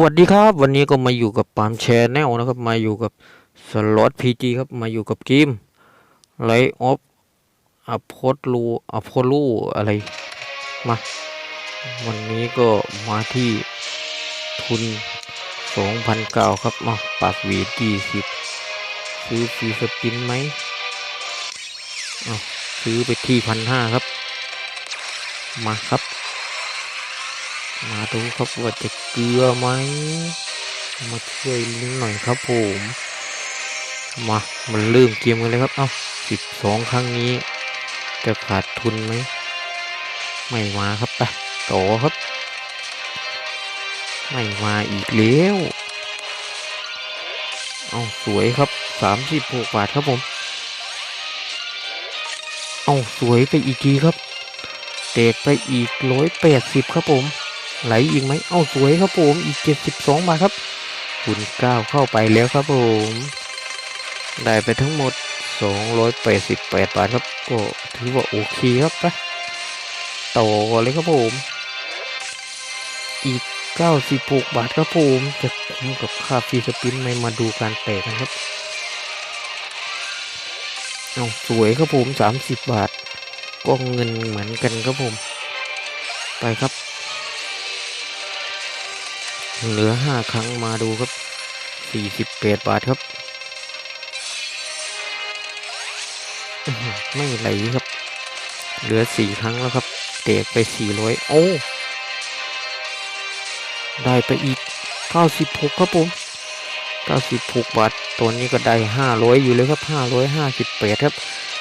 วัสดีครับ วันนี้ก็มาอยู่กับปามแชร์แนลนะครับ มาอยู่กับสล็อตพีจีครับ มาอยู่กับเกมไลออฟอพอลูอพอลูอะไร มา วันนี้ก็มาที่ทุนสองพันเก้าครับมาปากวีกี่สิบซื้อฟรีสปินไหมเอซื้อไปที่พันห้าครับ มาครับ มาดูครับว่าจะเกลือไหมมาช่วยลุ้นหน่อยครับผมมามันเริ่มเกมกันเลยครับเอ้าสิบสองครั้งนี้ จะขาดทุนไหมไม่มาครับไปต่อครับ ไม่มาอีกแล้วเอาสวยครับสามสิบหกบาทครับผม เอาสวยไปอีกทีครับเตกไปอีกร้อยแปดสิบครับผม ไหลอีกไหมเอ้าสวยครับผมอีกเจ็ดสิบสองบาทครับคุณก้าวเข้าไปแล้วครับผม ได้ไปทั้งหมดสองร้อยแปดสิบแปดบาทครับก็ถือว่าโอเคครับไปต่อเลยครับผม อีกเก้าสิบหกบาทครับผมจะคุ้มกับค่าฟรีสปินไหมมาดูการแตกกันครับเอาสวยครับผมสามสิบบาทก็เงินเหมือนกันครับผม ไปครับ เหลือห้าครั้งมาดูครับสี่สิบแปดบาทครับ ไม่ไหลครับ เหลือสี่ครั้งแล้วครับ เตะไปสี่ร้อยโอ้ ได้ไปอีกเก้าสิบหกครับผมเก้าสิบหกบาท ตัวนี้ก็ได้ห้าร้อยอยู่เลยครับห้าร้อยห้าสิบแปดครับ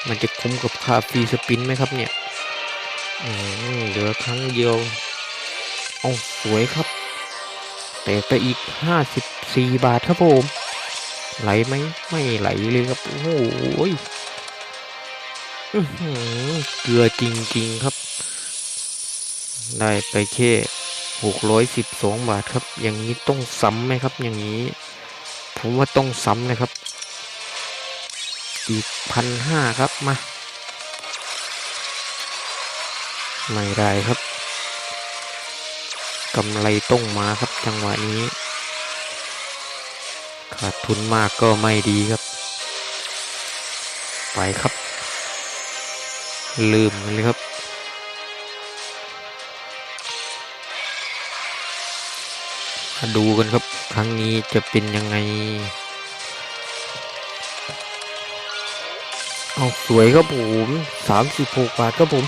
มันจะคุ้มกับค่าฟรีสปินไหมครับเนี่ยเหลือครั้งเดียว เอาสวยครับ แต่ไปอีกห้าสิบสี่บาทครับผม ไหลไหมไม่ไหลเลยครับ โอ้โหยอื้อหือเกลือจริงๆครับ ได้ไปแค่หกร้อยสิบสองบาทครับ อย่างนี้ต้องซ้ำไหมครับ อย่างนี้ ผมว่าต้องซ้ำนะครับ อีกพันห้าครับมา ไม่ได้ครับ กำไรต้องมาครับจังหวะนี้ ขาดทุนมากก็ไม่ดีครับ ไปครับ ลืมเลยครับมาดูกันครับ ครั้งนี้จะเป็นยังไง เอาสวยครับผมสามสิบหกบาทครับผม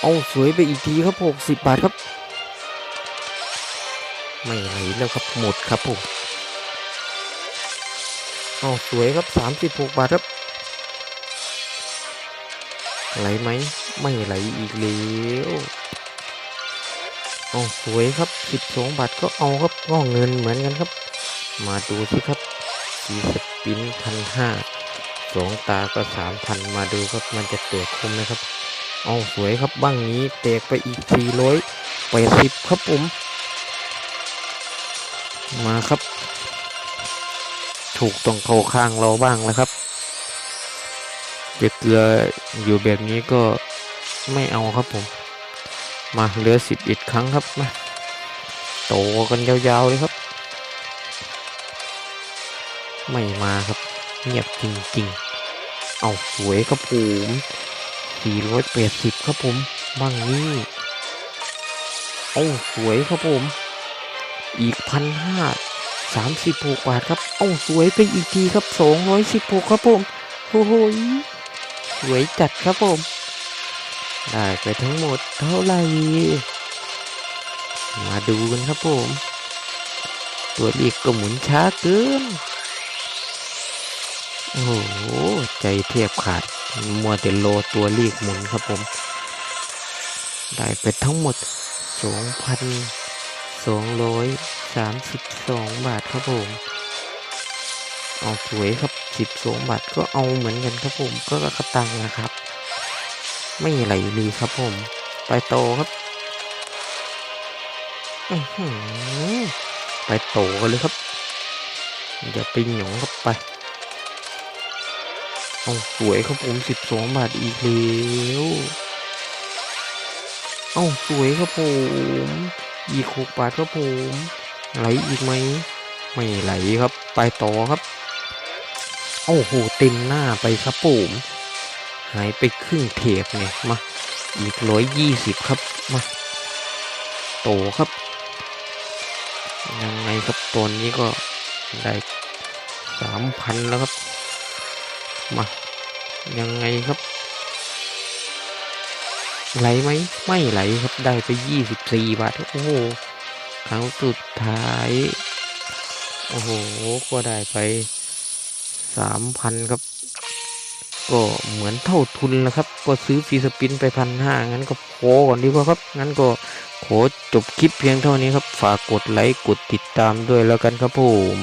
เอาสวยไปอีกทีครับหกสิบบาทครับ ไม่ไหลแล้วครับหมดครับผมเอาสวยครับสามสิบหกบาทครับ ไหลไหม ไม่ไหลอีกแล้วเอาสวยครับสิบสองบาทก็เอาครับก็เงินเหมือนกันครับ มาดูสิครับสีสปินพันห้าสองตาก็สามพันมาดูครับมันจะเตะคุ้มไหมครับ เอาสวยครับบ้างนี้แตกไปอีกสี่ร้อยแปดสิบครับผม มาครับ ถูกต้องเข้าข้างเราบ้างแล้วครับจะเกลืออยู่แบบนี้ก็ไม่เอาครับผม มาเหลือสิบอ็ดครั้งครับมาโตกันยาวๆเลยครับ ไม่มาครับ เงียบจริงๆ เอาสวยครับผม สี่ร้อยแปดสิบครับผมบ้างนี้โอ้าสวยครับผม อีกพันห้าสามสิบหกบาทครับเอ้าสวยไปอีกทีครับสองร้อยสิบหกครับผมโอ้โหยสวยจัดครับผม ได้ไปทั้งหมดเท่าไหร่ มาดูกันครับผม ตัวเลขก็หมุนช้าเกิน โอ้โห ใจเทียบขาด มัวแต่โลตัวเลขหมุนครับผม ได้ไปทั้งหมด 2,232 บาทครับผม เอาสวยครับ 12 บาทก็เอาเหมือนกันครับผม ก็กระตังนะครับ ไม่ไหลเลยครับผม ไปโตครับไปโตกันเลยครับ อย่าไปหยองครับไป เอาสวยครับผมสิบสองบาทอีกแล้วเอาสวยครับผม อีกหกบาทครับผม ไหลอีกไหม ไม่ไหลครับ ไปต่อครับ โอ้โหเต็มหน้าไปครับผมหายไปครึ่งเทปเนี่ยมา อีกร้อยยี่สิบครับมาโตครับ ยังไงครับตอนนี้ก็ได้สามพันแล้วครับ มายังไงครับ ไหลไหมไม่ไหลครับได้ไปยี่สิบสี่บาท โอ้โหครั้งสุดท้าย โอ้โห ก็ได้ไปสามพันครับ ก็เหมือนเท่าทุนแล้วครับ ก็ซื้อฟีสปินไปพันห้างั้นก็พอก่อนดีกว่าครับ งั้นก็ขอจบคลิปเพียงเท่านี้ครับ ฝากกดไลค์ กดติดตามด้วยแล้วกันครับผม